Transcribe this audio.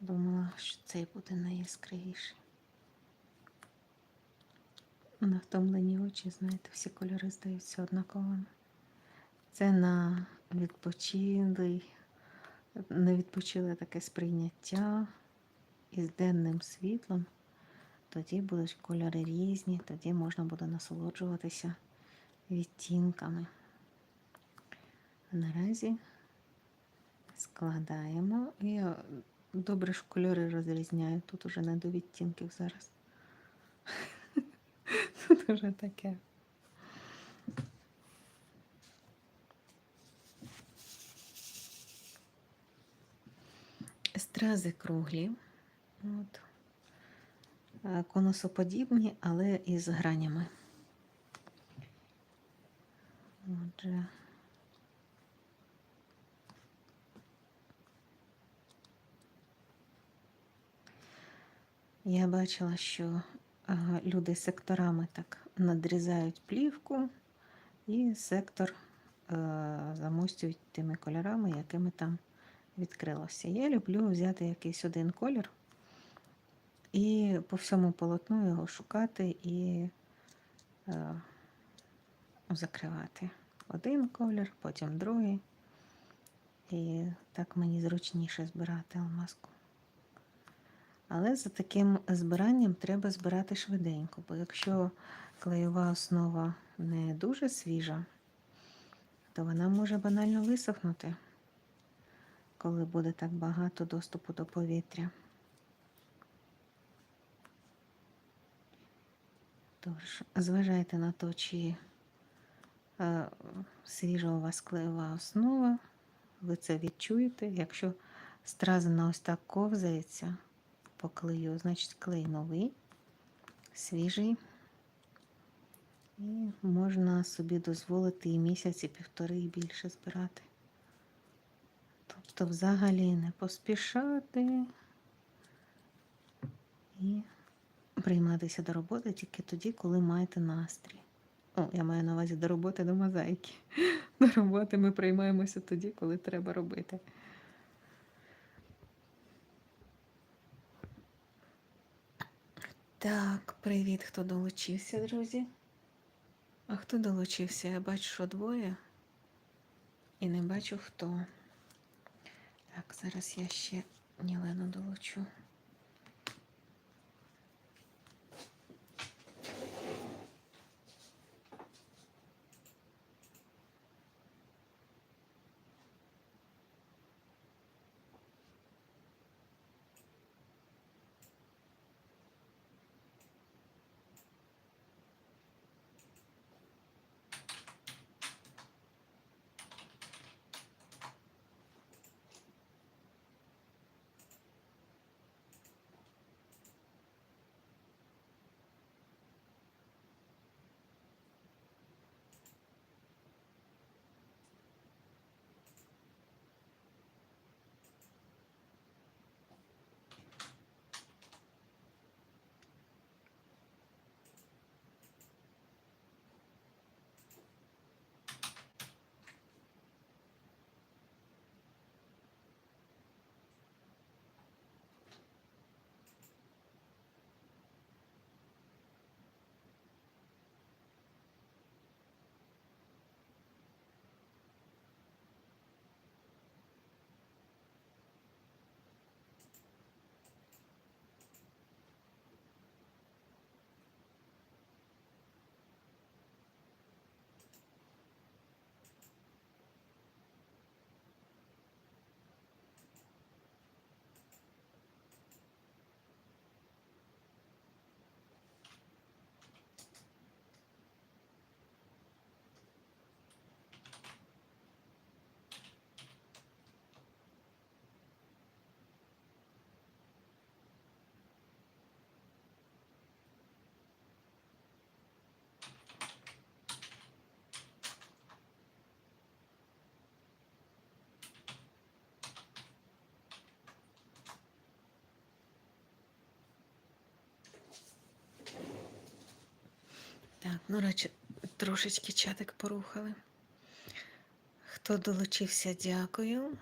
Думала, що цей буде найяскравіший. На втомлені очі, знаєте, всі кольори здаються однаковими. Це на відпочилий, на відпочиле таке сприйняття із денним світлом. Тоді будуть кольори різні, тоді можна буде насолоджуватися відтінками. Наразі складаємо. Я добре, що кольори розрізняю. Тут уже не до відтінків зараз. Тут уже таке. Стрази круглі. От. Е, Конусоподібні, але із гранями. Отже. Я бачила, що люди секторами так надрізають плівку, і сектор замостюють тими кольорами, якими там відкрилося. Я люблю взяти якийсь один колір і по всьому полотну його шукати і закривати. Один колір, потім другий. І так мені зручніше збирати алмазку. Але за таким збиранням треба збирати швиденько, бо якщо клеєва основа не дуже свіжа, то вона може банально висохнути, коли буде так багато доступу до повітря. Тож, зважайте на те, чи е, свіжа у вас клеєва основа, ви це відчуєте. Якщо стразина ось так ковзається по клею, значить клей новий, свіжий. І можна собі дозволити і місяць, і півтори, і більше збирати. Тобто взагалі не поспішати і прийматися до роботи тільки тоді, коли маєте настрій. О, я маю на увазі до роботи до мозаїки. До роботи ми приймаємося тоді, коли треба робити. Так, привіт, хто долучився, друзі. А хто долучився? Я бачу, що двоє. І не бачу хто. Так, зараз я ще Нілену долучу. Так, ну радше трошечки чатик порухали. Хто долучився, дякую.